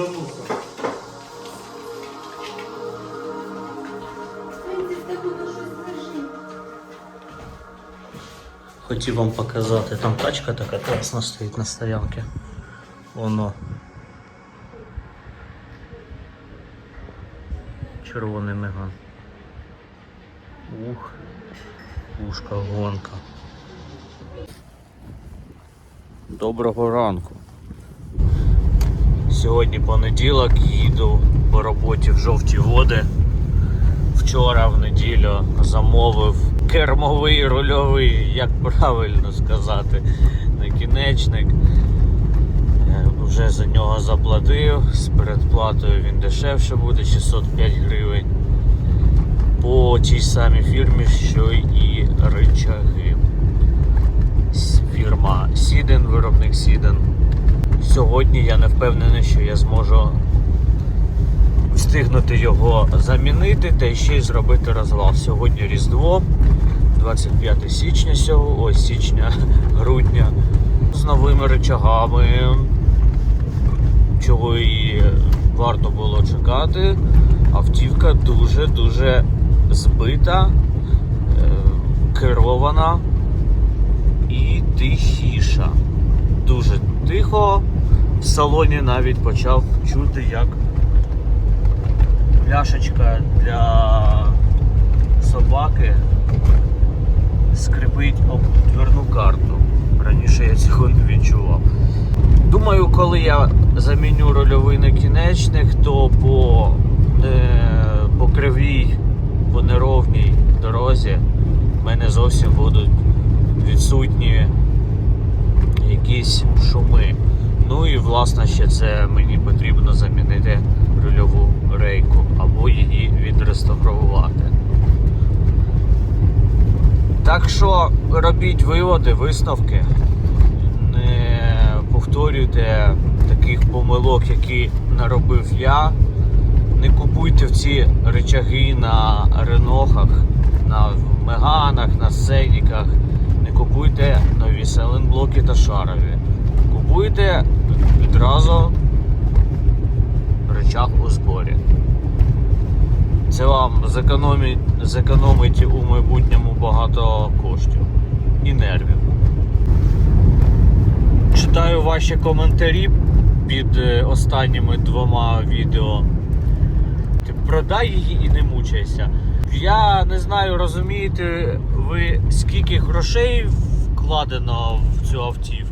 забувся. Хотів вам показати, там тачка така класна стоїть на стоянці. Воно. Червоний меган. Ух, ушка гонка. Доброго ранку. Сьогодні понеділок, їду по роботі в жовті води. Вчора в неділю замовив кермовий рульовий, як правильно сказати, накінечник. Е, Вже за нього заплатив. З передплатою він дешевше буде 605 гривень. По тій самій фірмі, що і ричаги. Фірма Сіден, виробник Сіден. Сьогодні я не впевнений, що я зможу встигнути його замінити та ще й зробити розвал. Сьогодні Різдво, 25 січня ось січня, грудня. З новими речагами, чого і варто було чекати. Автівка дуже-дуже збита, е, керована і тихіша. Дуже тихо. В салоні навіть почав чути, як пляшечка для собаки скрипить об дверну карту. Раніше я цього не відчував. Думаю, коли я заміню рольовий накінечник, то по, е, по кривій, по неровній дорозі в мене зовсім будуть відсутні якісь шуми. Ну і власне ще це мені потрібно замінити рульову рейку або її відреставрувати. Так що робіть виводи, висновки. Не повторюйте таких помилок, які наробив я. Не купуйте в ці речаги на ренохах, на меганах, на сценіках. Не купуйте нові селенблоки та шарові. Купуйте відразу речах у зборі. Це вам зекономить, зекономить у майбутньому багато коштів і нервів. Читаю ваші коментарі під е, останніми двома відео. Ти продай її і не мучайся. Я не знаю, розумієте ви, скільки грошей вкладено в цю автівку.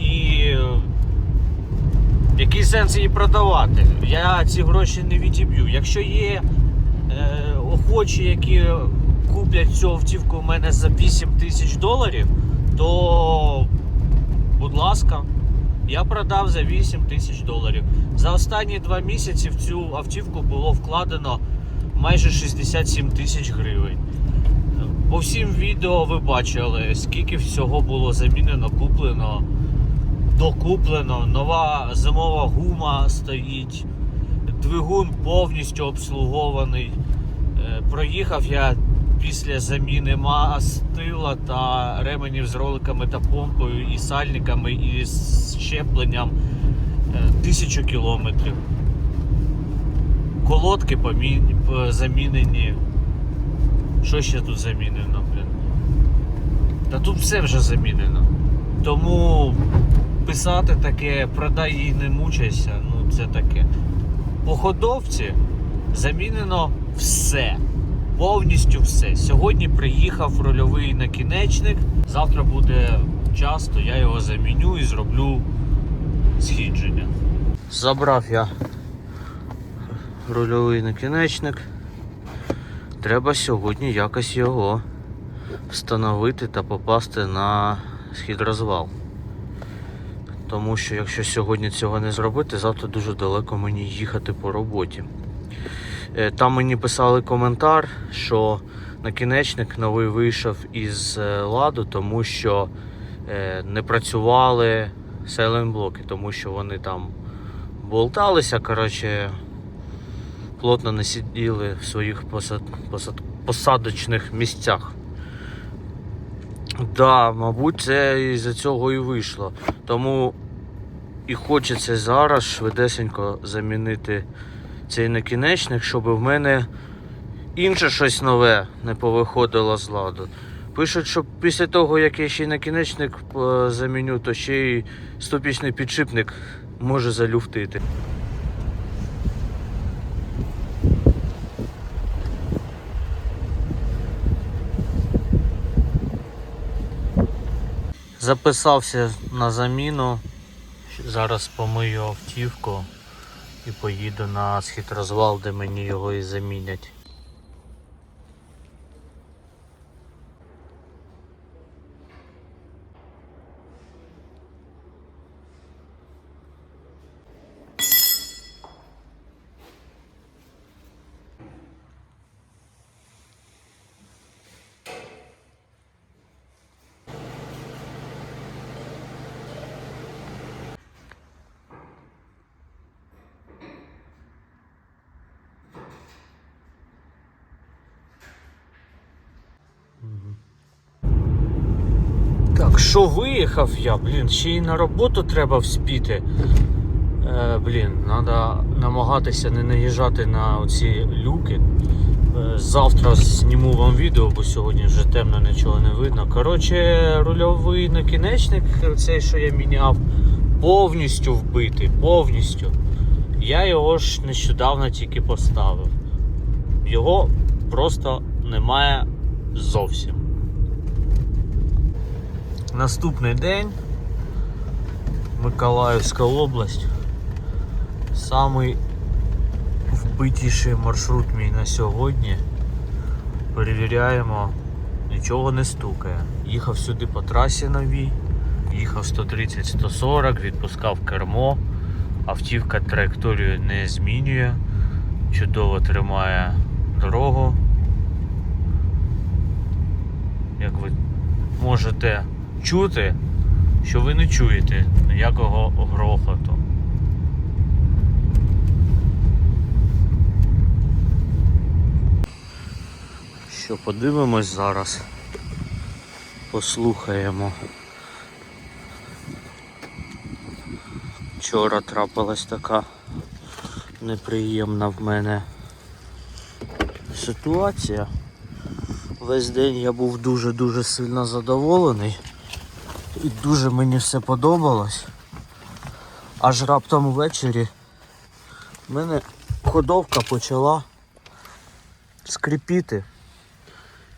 І е, який сенс її продавати? Я ці гроші не відіб'ю. Якщо є е, охочі, які куплять цю автівку у мене за 8 тисяч доларів, то будь ласка, я продав за 8 тисяч доларів. За останні два місяці в цю автівку було вкладено майже 67 тисяч гривень. По всім відео ви бачили, скільки всього було замінено, куплено, докуплено. Нова зимова гума стоїть, двигун повністю обслугований. Е, Проїхав я після заміни мастила та ременів з роликами та помпою, і сальниками, і щепленням е, тисячу кілометрів. Колодки помі- замінені. Що ще тут замінено, блін? Та тут все вже замінено. Тому писати таке, продай її не мучайся, ну це таке. По ходовці замінено все. Повністю все. Сьогодні приїхав рольовий накінечник. Завтра буде час, то я його заміню і зроблю східження. Забрав я рульовий накінечник. Треба сьогодні якось його встановити та попасти на східрозвал. Тому що якщо сьогодні цього не зробити, завтра дуже далеко мені їхати по роботі. Е, Там мені писали коментар, що накінечник новий вийшов із е, ладу, тому що е, не працювали селенблоки, тому що вони там болталися, коротше, плотно не сиділи в своїх посад, посад, посадочних місцях. Да, мабуть, це із-за цього і вийшло. Тому І хочеться зараз швидесенько замінити цей накінечник, щоб в мене інше щось нове не повиходило з ладу. Пишуть, що після того, як я ще й накінечник е, заміню, то ще й стопічний підшипник може залюфтити. Записався на заміну. Зараз помию автівку і поїду на східрозвал, де мені його і замінять. Так, що виїхав я, блін, ще й на роботу треба вспіти. Е, блін, треба намагатися не наїжджати на оці люки. Е, завтра зніму вам відео, бо сьогодні вже темно, нічого не видно. Коротше, рульовий накінечник, цей, що я міняв, повністю вбитий, повністю. Я його ж нещодавно тільки поставив. Його просто немає зовсім. Наступний день. Миколаївська область. Самий вбитіший маршрут мій на сьогодні. Перевіряємо, нічого не стукає. Їхав сюди по трасі новій, їхав 130-140, відпускав кермо, автівка траєкторію не змінює, чудово тримає дорогу. Як ви можете чути, що ви не чуєте ніякого грохоту. Що подивимось зараз, послухаємо. Вчора трапилась така неприємна в мене ситуація. Весь день я був дуже-дуже сильно задоволений. І дуже мені все подобалось. Аж раптом ввечері в мене ходовка почала скрипіти.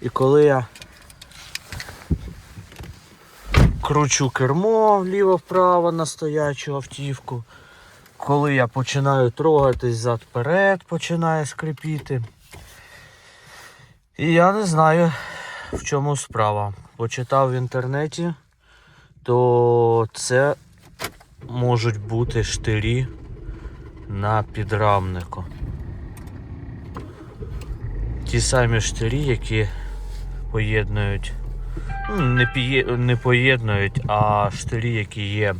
І коли я кручу кермо вліво-вправо на стоячу автівку, коли я починаю трогатись зад-вперед, починає скрипіти. І я не знаю, в чому справа. Почитав в інтернеті, то це можуть бути штирі на підрамнику. Ті самі штирі, які поєднують, ну, не, не поєднують, а штирі, які є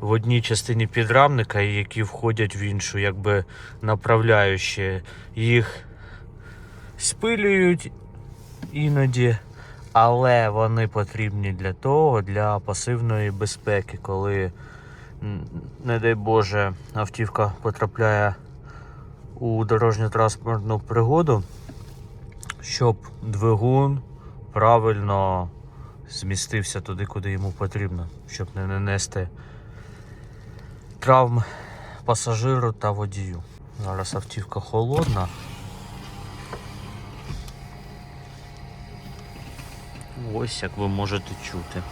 в одній частині підрамника і які входять в іншу, якби направляючі. Їх спилюють іноді, але вони потрібні для того, для пасивної безпеки, коли, не дай Боже, автівка потрапляє у дорожньо-транспортну пригоду, щоб двигун правильно змістився туди, куди йому потрібно, щоб не нанести травм пасажиру та водію. Зараз автівка холодна. Ось як ви можете чути.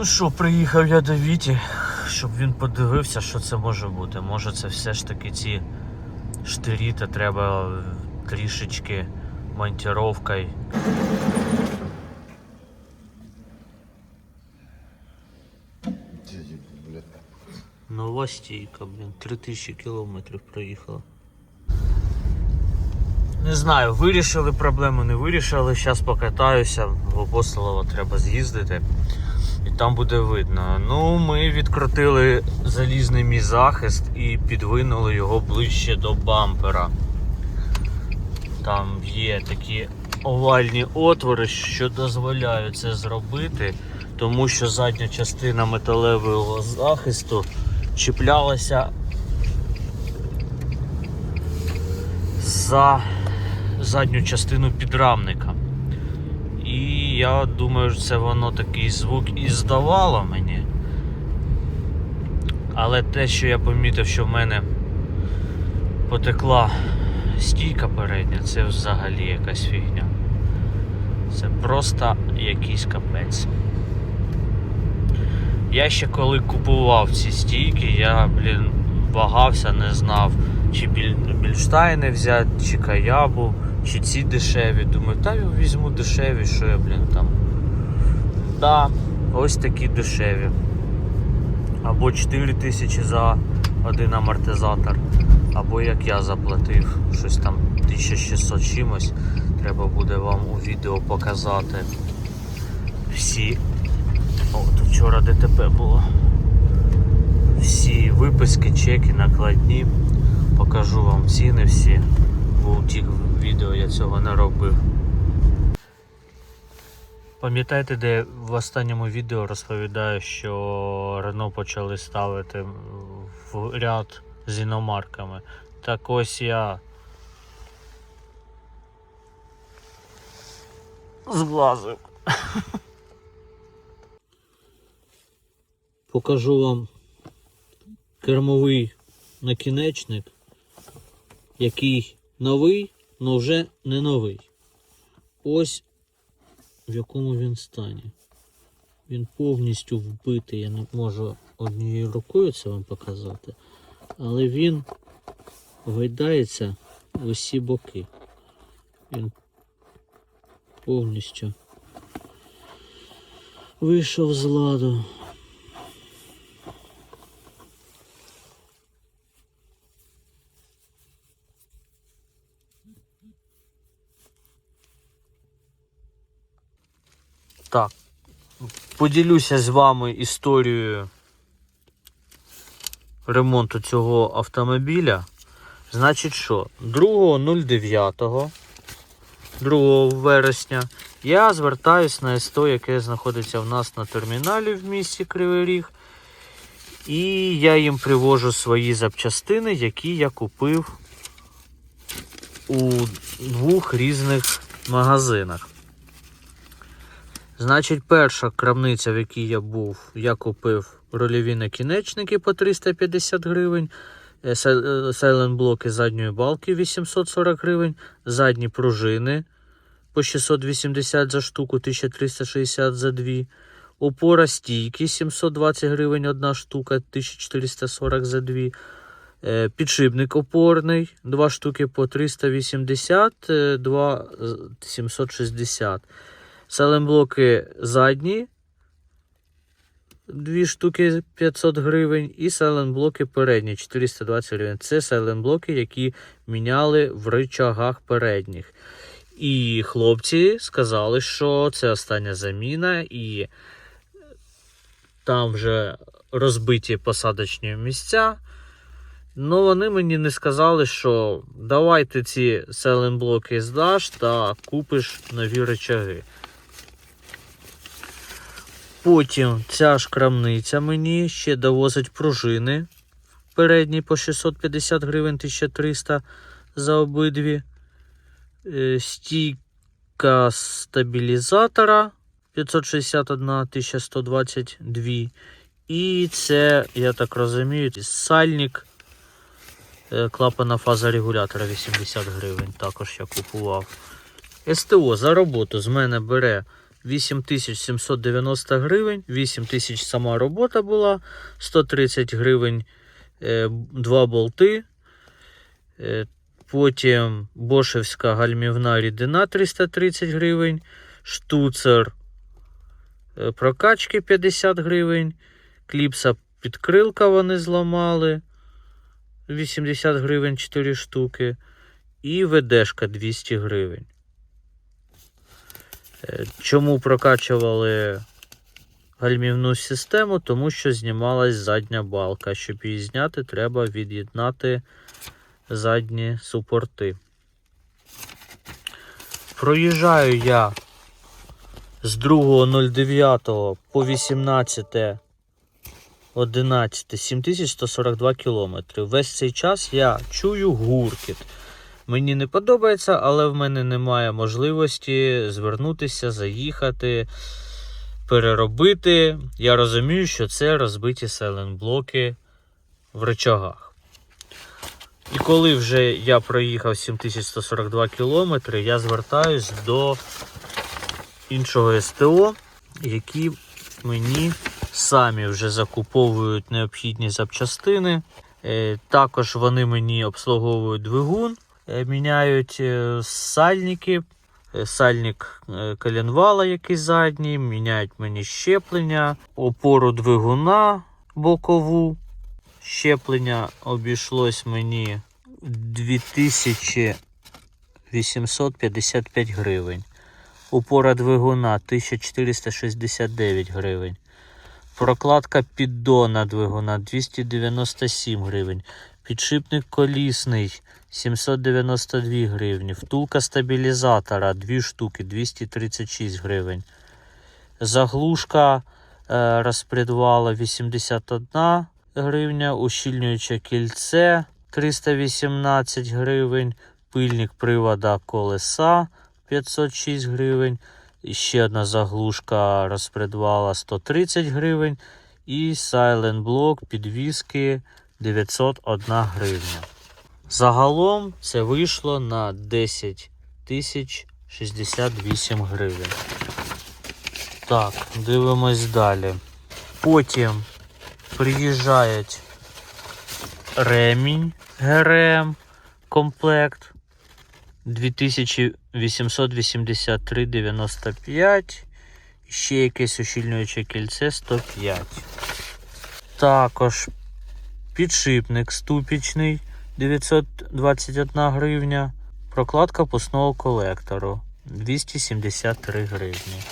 Ну що, приїхав я до Віті. щоб він подивився, що це може бути. Може це все ж таки ці штирі, та треба трішечки монтіровкою. Нова стійка, блін, 3000 кілометрів проїхала. Не знаю, вирішили проблему, не вирішили. Зараз покатаюся, в Апостолово треба з'їздити. І там буде видно. Ну, ми відкрутили залізний мій захист і підвинули його ближче до бампера. Там є такі овальні отвори, що дозволяють це зробити, тому що задня частина металевого захисту чіплялася за задню частину підрамника. І я думаю, що це воно такий звук і здавало мені. Але те, що я помітив, що в мене потекла стійка передня, це взагалі якась фігня. Це просто якийсь капець. Я ще коли купував ці стійки, я, блін, вагався, не знав, чи біль, більштайни взяти, чи каябу, чи ці дешеві. Думаю, та я візьму дешеві, що я, блін, там. Да, ось такі дешеві. Або 4 тисячі за один амортизатор. Або як я заплатив, щось там 1600 чимось. Треба буде вам у відео показати всі о, тут вчора ДТП було. Всі виписки, чеки, накладні. Покажу вам ціни всі, бо у тих відео я цього не робив. Пам'ятаєте, де в останньому відео розповідаю, що Рено почали ставити в ряд з іномарками. Так ось я зглазив. Покажу вам кермовий накінечник, який новий, але вже не новий. Ось в якому він стані. Він повністю вбитий. Я не можу однією рукою це вам показати, але він гойдається в усі боки. Він повністю вийшов з ладу. Так. Поділюся з вами історією ремонту цього автомобіля. Значить що, 2.09, 2 вересня, я звертаюсь на СТО, яке знаходиться в нас на терміналі в місті Кривий Ріг. І я їм привожу свої запчастини, які я купив у двох різних магазинах. Значить, перша крамниця, в якій я був, я купив рольові накінечники по 350 гривень, е, сайлент блоки задньої балки 840 гривень, задні пружини по 680 за штуку, 1360 за дві. Опора стійки 720 гривень одна штука, 1440 за дві. Е, Підшипник опорний, два штуки по 380, е, два е, 760. Саленблоки задні, дві штуки 500 гривень, і сайленблоки передні 420 гривень. Це сайленблоки, які міняли в рычагах передніх. І хлопці сказали, що це остання заміна, і там вже розбиті посадочні місця. Ну, вони мені не сказали, що давай ти ці селенблоки здаш та купиш нові речаги. Потім ця ж крамниця мені ще довозить пружини передні по 650 гривень 1300 за обидві. Е, Стійка стабілізатора 561 1122. І це, я так розумію, сальник е, клапана фазорегулятора 80 гривень. Також я купував. СТО за роботу з мене бере 8790 гривень, 8000 сама робота була, 130 гривень е, два болти. Е, Потім Бошевська гальмівна рідина 330 гривень, штуцер е, прокачки 50 гривень, кліпса підкрилка вони зламали 80 гривень 4 штуки. І ведешка 200 гривень. Чому прокачували гальмівну систему? Тому що знімалась задня балка. Щоб її зняти, треба від'єднати задні супорти. Проїжджаю я з 2.09 по 18. 11 7142 кілометри. Весь цей час я чую гуркіт. Мені не подобається, але в мене немає можливості звернутися, заїхати, переробити. Я розумію, що це розбиті селенблоки в речагах. І коли вже я проїхав 7142 кілометри, я звертаюсь до іншого СТО, які мені самі вже закуповують необхідні запчастини. Е, Також вони мені обслуговують двигун, міняють е, сальники, е, сальник е, коленвала, який задній, міняють мені щеплення, опору двигуна бокову. Щеплення обійшлось мені 2855 гривень. Опора двигуна 1469 гривень. Прокладка піддона двигуна 297 гривень. Підшипник колісний 792 гривні. Втулка стабілізатора 2 штуки 236 гривень. Заглушка е, розпредвала 81 гривня. Ущільнююче кільце 318 гривень. Пильник привода колеса 506 гривень. Ще одна заглушка розпредвала 130 гривень. І Silent Block підвіски 901 гривня. Загалом це вийшло на 10 тисяч 68 гривень. Так, дивимось далі. Потім приїжджають ремінь ГРМ комплект 2883,95. Ще якесь ущільнююче кільце 105. Також підшипник ступічний 921 гривня. Прокладка пусного колектору 273 гривні.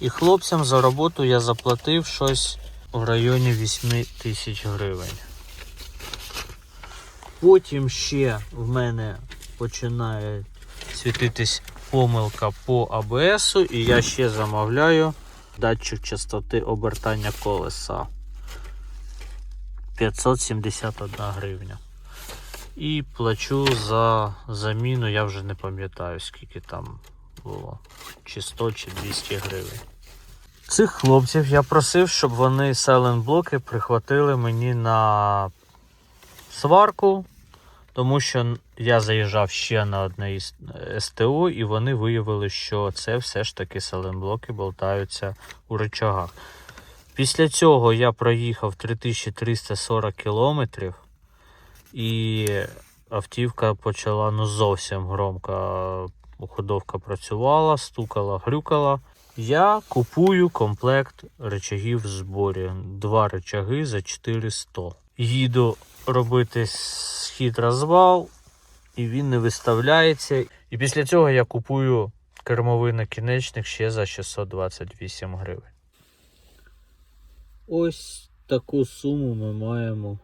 І хлопцям за роботу я заплатив щось в районі 8 тисяч гривень. Потім ще в мене починає світитись помилка по АБС, і я ще замовляю датчик частоти обертання колеса 571 гривня. І плачу за заміну, я вже не пам'ятаю, скільки там було, чи 100, чи 200 гривень. Цих хлопців я просив, щоб вони селен-блоки прихватили мені на сварку, тому що я заїжджав ще на одне е, СТО, і вони виявили, що це все ж таки селен-блоки болтаються у рычагах. Після цього я проїхав 3340 кілометрів, і автівка почала ну зовсім громко. Уходовка працювала, стукала, грюкала. Я купую комплект речагів в зборі. Два речаги за 400. Їду робити схід розвал, і він не виставляється. І після цього я купую кермовий накінечник ще за 628 гривень. Ось таку суму ми маємо